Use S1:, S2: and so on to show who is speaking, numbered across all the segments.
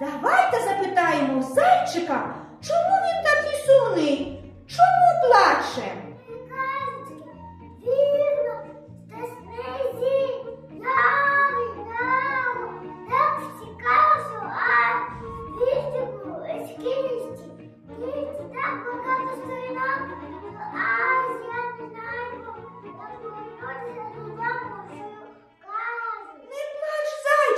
S1: Давайте запитаємо зайчика, чому він такий сумний, чому плаче?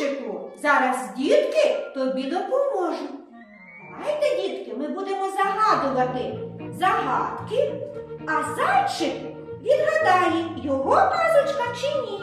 S1: Зайчику. Зараз дітки тобі допоможуть. Давайте, дітки, ми будемо загадувати загадки, а зайчик відгадає, його казочка чи ні.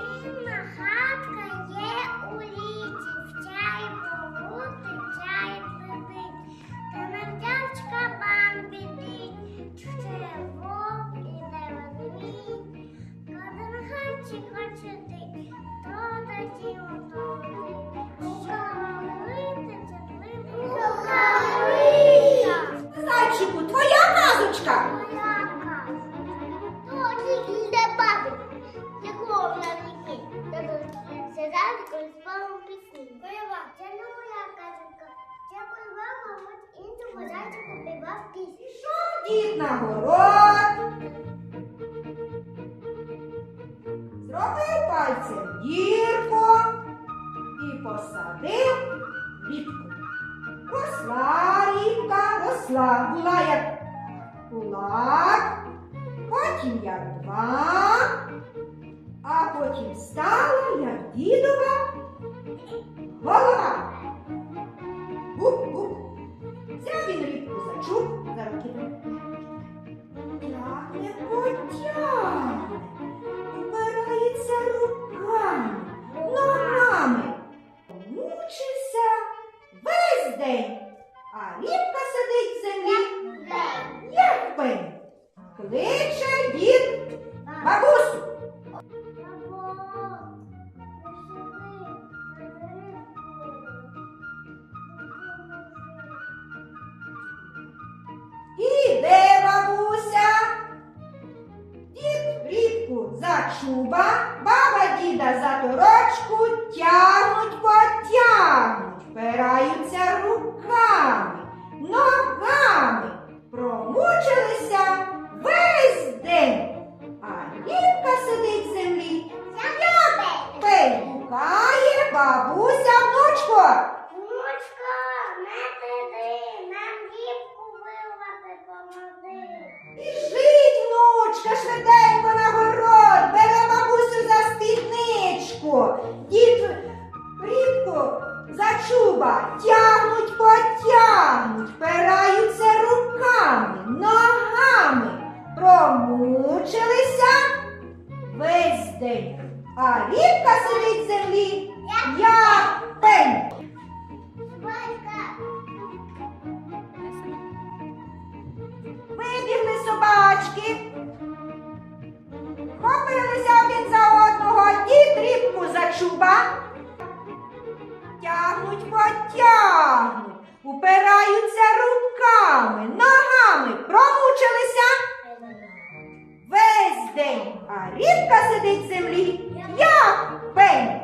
S2: Це не моя казка. Це бойова, мабуть, зайчику співав пісню.
S1: Пішов дід на город. Зробив пальцем дірку і посадив рібку. Росла рібка, росла, була як кулак, потім як два, а потім стала як дідова Кличе дід бабусю. Іде бабуся. Дід рібку за чуба, баба діда за торочку, тягнуть, потягнуть, впираються внучко.
S2: Внучка, не піди, нам дівку вирвати помоги.
S1: Біжить внучка швиденько на город, бере бабусю за спідничку, дід рібку за чуба, тягнуть, потягнуть, впираються руками, ногами, промучилися весь день. А рібка сидить землі, як пень. Чуба. Тягнуть, потягнуть, упираються руками, ногами, промучилися? Весь день, а рібка сидить в землі, як пень.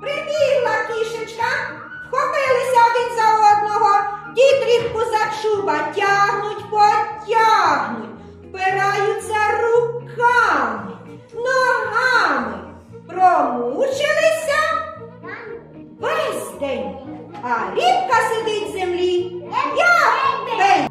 S1: Прибігла кішечка, вхопилися один за одного, дід рібку за чуба, тягнуть, потягнуть, впираються руками, ногами, промучилися. Весь день, а рібка сидить в землі, як пень.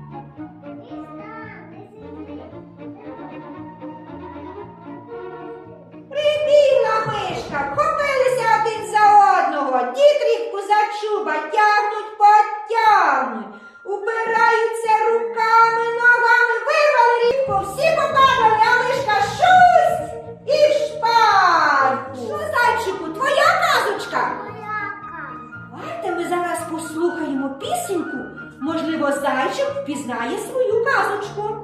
S1: Прибігла мишка, вхопилися один за одного, дід рібку за чуба, тягнуть, потягнуть, упираються руками, зайчик впізнає свою казочку.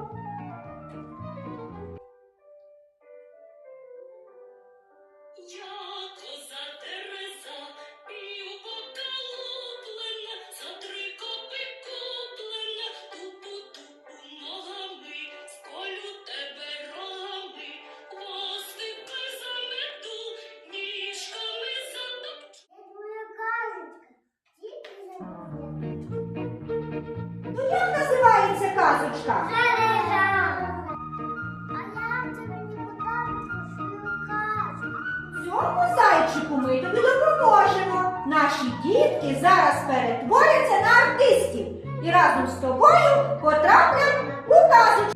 S2: казочка. Цьому зайчику ми тобі допоможемо. Наші дітки зараз перетворяться на артистів і разом з тобою потраплять у казочку.